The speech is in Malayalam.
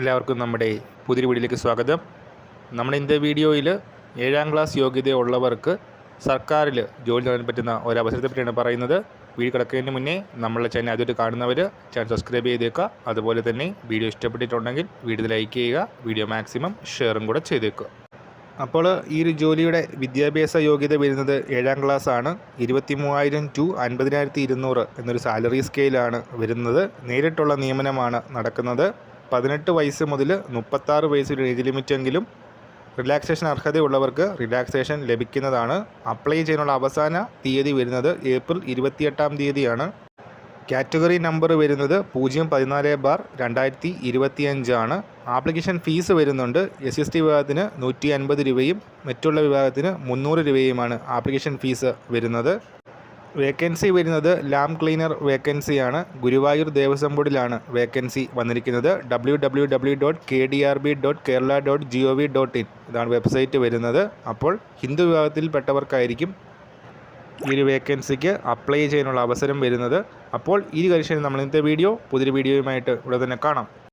എല്ലാവർക്കും നമ്മുടെ പുതിയ വീഡിയോയിലേക്ക് സ്വാഗതം. നമ്മുടെ ഇന്നത്തെ വീഡിയോയിൽ ഏഴാം ക്ലാസ് യോഗ്യതയുള്ളവർക്ക് സർക്കാരിൽ ജോലി നേടാൻ പറ്റുന്ന ഒരവസരത്തെ പറ്റിയാണ് പറയുന്നത്. വീഡിയോ കിടക്കുന്നതിന് മുന്നേ നമ്മളെ ചാനൽ ആദ്യമായിട്ട് കാണുന്നവർ ചാനൽ സബ്സ്ക്രൈബ് ചെയ്തേക്കുക. അതുപോലെ തന്നെ വീഡിയോ ഇഷ്ടപ്പെട്ടിട്ടുണ്ടെങ്കിൽ വീഡിയോ ലൈക്ക് ചെയ്യുക വീഡിയോ മാക്സിമം ഷെയറും കൂടെ ചെയ്തേക്കുക. അപ്പോൾ ഈ ഒരു ജോലിയുടെ വിദ്യാഭ്യാസ യോഗ്യത വരുന്നത് ഏഴാം ക്ലാസ് ആണ്. ഇരുപത്തി മൂവായിരം ടു അൻപതിനായിരത്തി ഇരുന്നൂറ് എന്നൊരു സാലറി സ്കെയിലാണ് വരുന്നത്. നേരിട്ടുള്ള നിയമനമാണ് നടക്കുന്നത്. പതിനെട്ട് വയസ്സ് മുതൽ മുപ്പത്താറ് വയസ്സ് ഏജ് ലിമിറ്റെങ്കിലും റിലാക്സേഷൻ അർഹതയുള്ളവർക്ക് റിലാക്സേഷൻ ലഭിക്കുന്നതാണ്. അപ്ലൈ ചെയ്യാനുള്ള അവസാന തീയതി വരുന്നത് ഏപ്രിൽ ഇരുപത്തിയെട്ടാം തീയതിയാണ്. കാറ്റഗറി നമ്പർ വരുന്നത് പൂജ്യം പതിനാല് ബാർ രണ്ടായിരത്തി ഇരുപത്തിയഞ്ചാണ് ആപ്ലിക്കേഷൻ ഫീസ് വരുന്നുണ്ട്. എസ് എസ് ടി വിഭാഗത്തിന് നൂറ്റി അൻപത് രൂപയും മറ്റുള്ള വിഭാഗത്തിന് മുന്നൂറ് രൂപയുമാണ് ആപ്ലിക്കേഷൻ ഫീസ് വരുന്നത്. വേക്കൻസി വരുന്നത് ലാം ക്ലീനർ വേക്കൻസിയാണ്. ഗുരുവായൂർ ദേവസ്വം ബോർഡിലാണ് വേക്കൻസി വന്നിരിക്കുന്നത്. W W W dot K D R B dot Kerala dot G O V dot in ഇതാണ് വെബ്സൈറ്റ് വരുന്നത്. അപ്പോൾ ഹിന്ദു വിഭാഗത്തിൽപ്പെട്ടവർക്കായിരിക്കും ഈ ഒരു വേക്കൻസിക്ക് അപ്ലൈ ചെയ്യാനുള്ള അവസരം വരുന്നത്. അപ്പോൾ ഈ കരിശനം നമ്മൾ ഇന്നത്തെ വീഡിയോ പുതിയൊരു വീഡിയോയുമായിട്ട് ഇവിടെ തന്നെ കാണാം.